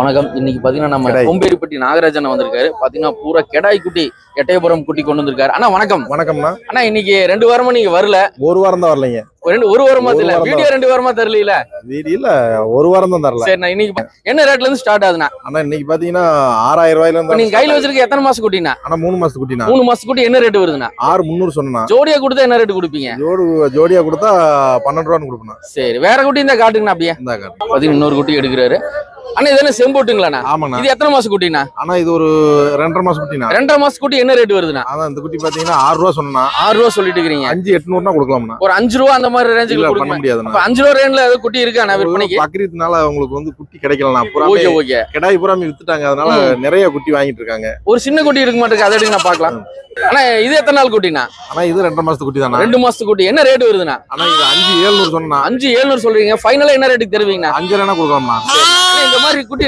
வணக்கம். இன்னைக்கு பாத்தீங்கன்னா நம்ம. கொம்பேரிப்பட்டி நாகராஜன் வந்திருக்காரு. பாத்தீங்கன்னா பூரா கெடாய் குட்டி எட்டயபுரம் குட்டி கொண்டு வந்திருக்காரு. அண்ணா வணக்கம். வணக்கம்ண்ணா அண்ணா இன்னைக்கு ரெண்டு வாரமா நீங்க வரல. ஒரு வாரம் தான் வரலைங்க. ஒரு ரெண்டு ஒரு வாரமா தெரியல. வீடியோ ரெண்டு வாரமா தெரியல வீடியோல ஒரு வாரம் தான் தரல. சரி நான் இன்னைக்கு என்ன ரேட்ல இருந்து ஸ்டார்ட் ஆகுதுண்ணா? ஆனா இன்னைக்கு பாத்தீங்கன்னா ஆறாயிரம் ரூபாயில இருந்து நீங்க கையில வச்சிருக்க எத்தனை மாசம் குட்டினா ஆனா மூணு மாசத்து குட்டினா மூணு மாசம் குட்டி என்ன ரேட் வருதுண்ணா? ஆறு முந்நூறு சொன்னா ஜோடியா கொடுத்தா என்ன ரேட் கொடுப்பீங்க? ஜோடு ஜோடியா கொடுத்தா பன்னெண்டு ரூபான்னு கொடுக்கணும் சரி வேற குட்டி இருந்தா காட்டுங்கண்ணா அப்படியே. இந்த காட்டு. பாத்தீங்கன்னா இன்னொரு குட்டி எடுக்கிறாரு. அண்ணா இது என்ன செம்போட்டுங்களாண்ணா ஆமாண்ணா. இது எத்தனை மாசம் குட்டினா ஆனா இது ஒரு ரெண்டரை மாசம் குட்டினா ரெண்டரை மாசம் குட்டி என்ன ரேட் வருதுண்ணா? அதான் இந்த குட்டி பாத்தீங்கன்னா ஆறு ரூபா சொன்னா ஆறு ரூபா சொல்லிட்டு இருக்கிறீங்க. அஞ்சு எட்நூறுனா கொடுக்கலாம்ண்ணா. ஒரு அஞ்சு ரூபா அந்த மாதிரி ரேஞ்சுக்கு பண்ண அப்ப அஞ்சு ரூபா ரேஞ்ச்ல ஏதாவது குட்டி இருக்காண்ணா விற்பனைக்கு? பக்ரீத்னால உங்களுக்கு வந்து குட்டி கிடைக்கலாம் ஓகே ஓகே. கிடாய் பூராமே வித்துட்டாங்க. அதனால நிறைய குட்டி வாங்கிட்டு இருக்காங்க. ஒரு சின்ன குட்டி இருக்க மாட்டேங்குது. அதை எடுங்க நான் பார்க்கலாம். ஆனா இது எத்தனை நாள் குட்டினா ஆனா இது ரெண்டரை மாசத்து குட்டி தானா ரெண்டு மாசத்து குட்டி. என்ன ரேட் வருதுண்ணா? ஆனா இது அஞ்சு ஏழுநூறு சொன்னா அஞ்சு ஏழுநூறு சொல்றீங்க. ஃபைனலா என்ன ரேட்டுக்கு தருவீங்கண்ணா? அஞ்சு ரூபா கொடுக்கலாம்ண்ணா. இந்த மாதிரி குட்டி